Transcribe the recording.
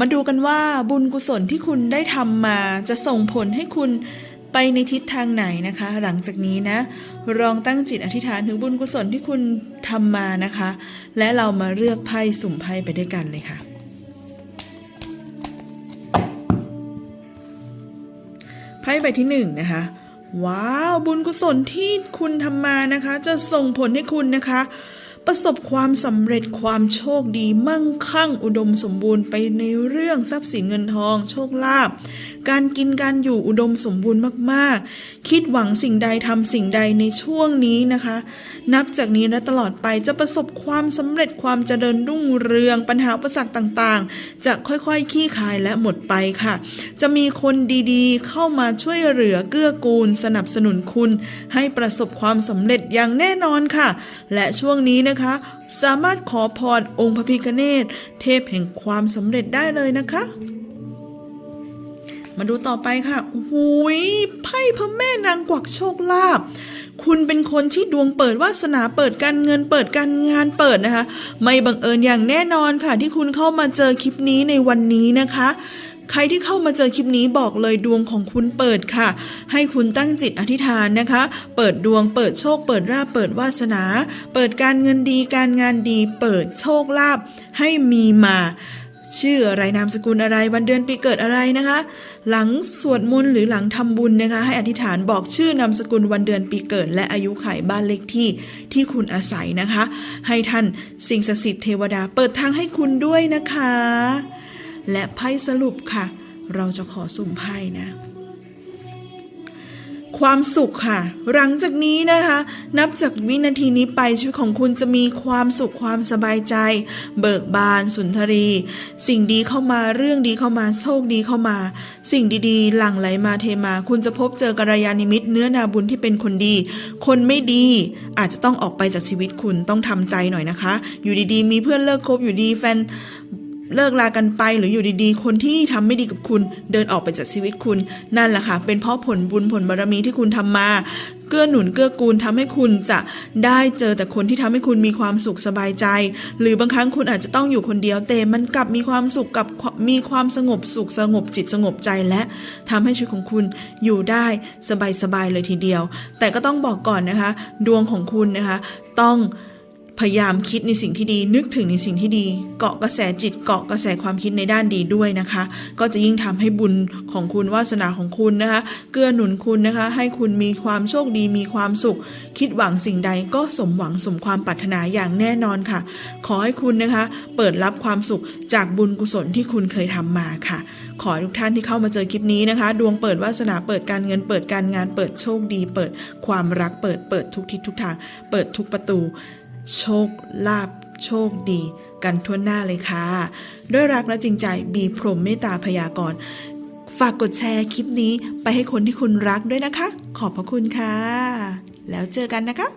มาดูกันว่าบุญกุศลที่คุณได้ทำมาจะส่งผลให้คุณไปในทิศทางไหนนะคะ หลังจากนี้นะลองตั้งจิตอธิษฐานถึงบุญกุศลที่คุณทำมานะคะ และเรามาเลือกไพ่สุ่มไพ่ไปด้วยกันเลยค่ะ ไพ่ใบที่หนึ่งนะคะว้าวบุญกุศลที่คุณทำมานะคะ จะส่งผลให้คุณนะคะ ประสบความสำเร็จความโชคดีมั่งคั่งอุดมสมบูรณ์ไปในเรื่องทรัพย์สินเงินทอง โชคลาภการกินการอยู่อุดมสมบูรณ์มากๆ คิดหวังสิ่งใดทำสิ่งใดในช่วงนี้นะคะ นับจากนี้และตลอดไปจะประสบความสำเร็จความเจริญรุ่งเรืองปัญหาอุปสรรคต่างๆ จะค่อยๆขี้คายและหมดไปค่ะ จะมีคนดีๆ เข้ามาช่วยเหลือเกื้อกูล สนับสนุนคุณ ให้ประสบความสำเร็จอย่างแน่นอนค่ะ และช่วงนี้นะคะ สามารถขอพรองค์พระพิฆเนศเทพแห่งความสำเร็จได้เลยนะคะ มาดูต่อไปค่ะโอ้โหุยไพ่พระแม่นางกวักโชคลาภคุณเป็นคนที่ดวงเปิดวาสนาเปิดการเงินเปิดการงานเปิดนะคะ ไม่บังเอิญอย่างแน่นอนค่ะที่คุณเข้ามาเจอคลิปนี้ในวันนี้นะคะ ใครที่เข้ามาเจอคลิปนี้บอกเลยดวงของคุณเปิดค่ะ ให้คุณตั้งจิตอธิษฐานนะคะ เปิดดวง เปิดโชค เปิดราบเปิดวาสนา เปิดการเงินดี การงานดี เปิดโชคลาภให้มีมาชื่ออะไรนามสกุลอะไรวันเดือนปีเกิดอะไรนะคะ หลังสวดมนต์หรือหลังทำบุญนะคะ ให้อธิษฐานบอกชื่อนามสกุลวันเดือนปีเกิด และอายุไขบ้านเลขที่ที่คุณอาศัยนะคะ ให้ท่านสิ่งศักดิ์สิทธิ์เทวดาเปิดทางให้คุณด้วยนะคะ และไพ่สรุปค่ะ เราจะขอสุ่มไพ่นะ ความสุขค่ะ หลังจากนี้นะคะ นับจากวินาทีนี้ไปชีวิตของคุณจะมีความสุขความสบายใจ เบิกบาน สุนทรี สิ่งดีเข้ามาเรื่องดีเข้ามาโชคดีเข้ามา สิ่งดีๆ หลั่งไหลมาเทมา คุณจะพบเจอกัลยาณมิตรเนื้อนาบุญที่เป็นคนดี คนไม่ดีอาจจะต้องออกไปจากชีวิตคุณต้องทำใจหน่อยนะคะ อยู่ดีๆ มีเพื่อนเลิกคบอยู่ดีแฟน เลิกลากันไปหรืออยู่ดีๆ คนที่ทำไม่ดีกับคุณเดินออกไปจากชีวิตคุณ นั่นแหละค่ะ เป็นเพราะผลบุญผลบารมีที่คุณทำมา เกื้อหนุนเกื้อกูลทำให้คุณจะได้เจอแต่คนที่ทำให้คุณมีความสุขสบายใจ หรือบางครั้งคุณอาจจะต้องอยู่คนเดียวแต่มันกลับมีความสุขกับมีความสงบสุขสงบจิตสงบใจและทำให้ชีวิตของคุณอยู่ได้สบายๆเลยทีเดียว แต่ก็ต้องบอกก่อนนะคะ ดวงของคุณนะคะ ต้อง พยายามคิดในสิ่งที่ดี นึกถึงในสิ่งที่ดี เกาะกระแสจิตเกาะกระแสความคิดในด้านดีด้วยนะคะ ก็จะยิ่งทำให้บุญของคุณวาสนาของคุณนะคะ เกื้อหนุนคุณนะคะ ให้คุณมีความโชคดีมีความสุข คิดหวังสิ่งใดก็สมหวังสมความปรารถนาอย่างแน่นอนค่ะ ขอให้คุณนะคะ เปิดรับความสุขจากบุญกุศลที่คุณเคยทำมาค่ะ ขอให้ทุกท่านที่เข้ามาเจอคลิปนี้นะคะ ดวงเปิดวาสนาเปิดการเงิน เปิดการงานเปิดโชคดี เปิดความรักเปิดเปิดทุกทิศทุกทาง เปิดทุกประตู โชคลาภโชคดีกันทั่วหน้าเลยค่ะ ด้วยรักและจริงใจบีพรหมเมตตาพยากรฝากกดแชร์คลิปนี้ไปให้คนที่คุณรักด้วยนะคะ ขอบพระคุณค่ะ แล้วเจอกันนะคะ